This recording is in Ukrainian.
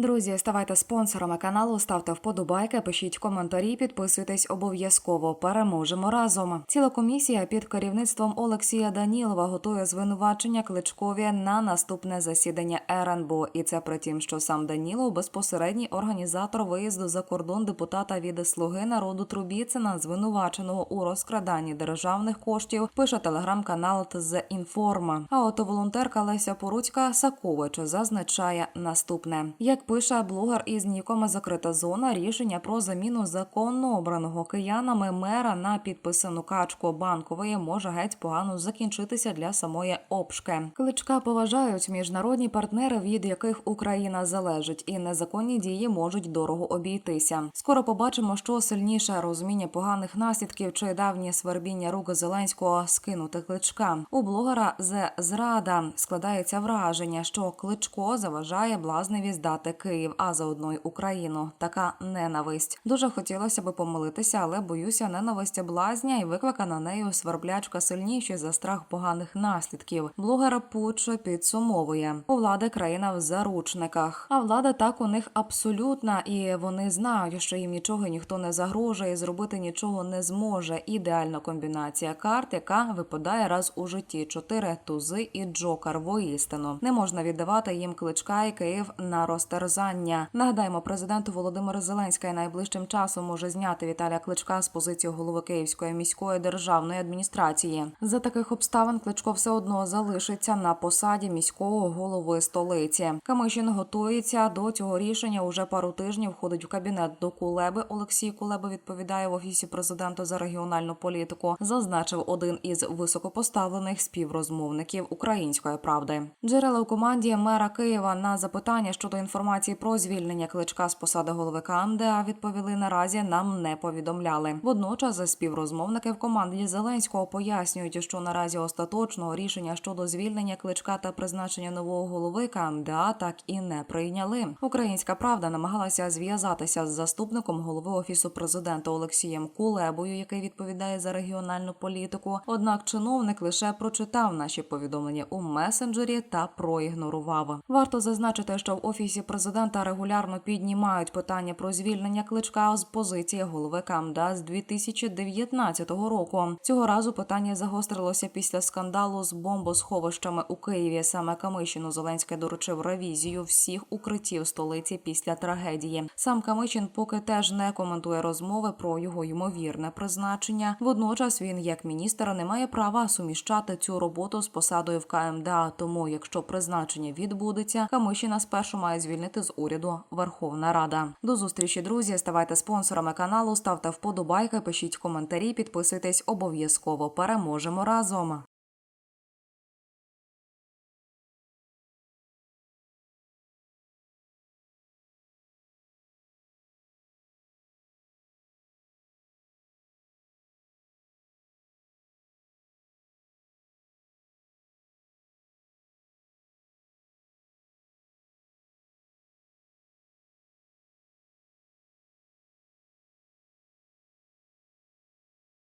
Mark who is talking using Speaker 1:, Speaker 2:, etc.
Speaker 1: друзі, ставайте спонсорами каналу, ставте вподобайки, пишіть коментарі, підписуйтесь обов'язково. Переможемо разом. Ціла комісія під керівництвом Олексія Данілова готує звинувачення Кличкові на наступне засідання РНБО. І це при тім, що сам Данілов безпосередній організатор виїзду за кордон депутата від Слуги народу Трубіцина, звинуваченого у розкраданні державних коштів. Пише телеграм-канал ТЗ Інформа. А от волонтерка Леся Поруцька Сакович зазначає наступне: як пише блогер із нікома закрита зона, рішення про заміну законно обраного киянами мера на підписану качку банкової може геть погано закінчитися для самої обшки. Кличка поважають міжнародні партнери, від яких Україна залежить, і незаконні дії можуть дорого обійтися. Скоро побачимо, що сильніше розуміння поганих наслідків чи давнє свербіння рук Зеленського скинути кличка. У блогера з зрада складається враження, що кличко заважає блазневі здати Київ, а заодно й Україну. Така ненависть. Дуже хотілося би помилитися, але боюся, ненависть блазня і викликана нею сверблячка сильніші за страх поганих наслідків. Блогер Пуч підсумовує у влади країна в заручниках. А влада так у них абсолютна, і вони знають, що їм нічого ніхто не загрожує, зробити нічого не зможе. Ідеальна комбінація карт, яка випадає раз у житті: чотири тузи і джокер. Воістину не можна віддавати їм кличка і Київ на розтерзання. Нагадаємо, президенту Володимир Зеленський найближчим часом може зняти Віталія Кличка з позиції голови Київської міської державної адміністрації. За таких обставин Кличко все одно залишиться на посаді міського голови столиці. Камишин готується до цього рішення. Уже пару тижнів входить в кабінет до Кулеби. Олексій Кулеба відповідає в офісі президента за регіональну політику. Зазначив один із високопоставлених співрозмовників української правди. Джерела у команді мера Києва на запитання щодо інформації про звільнення кличка з посади голови КМДА відповіли наразі нам не повідомляли. Водночас співрозмовники в команді Зеленського пояснюють, що наразі остаточного рішення щодо звільнення кличка та призначення нового голови КМДА так і не прийняли. Українська правда намагалася зв'язатися з заступником голови офісу президента Олексієм Кулебою, який відповідає за регіональну політику. Однак чиновник лише прочитав наші повідомлення у месенджері та проігнорував. Варто зазначити, що в офісі президента регулярно піднімають питання про звільнення кличка з позиції голови КМДА з 2019 року. Цього разу питання загострилося після скандалу з бомбосховищами у Києві. Саме Камишину Зеленський доручив ревізію всіх укриттів столиці після трагедії. Сам Камичин поки теж не коментує розмови про його ймовірне призначення. Водночас він, як міністр, не має права суміщати цю роботу з посадою в КМДА. Тому, якщо призначення відбудеться, Камишина спершу має звільнити з уряду Верховна Рада. До зустрічі, друзі. Ставайте спонсорами каналу, ставте вподобайки, пишіть коментарі, підписуйтесь обов'язково. Переможемо разом.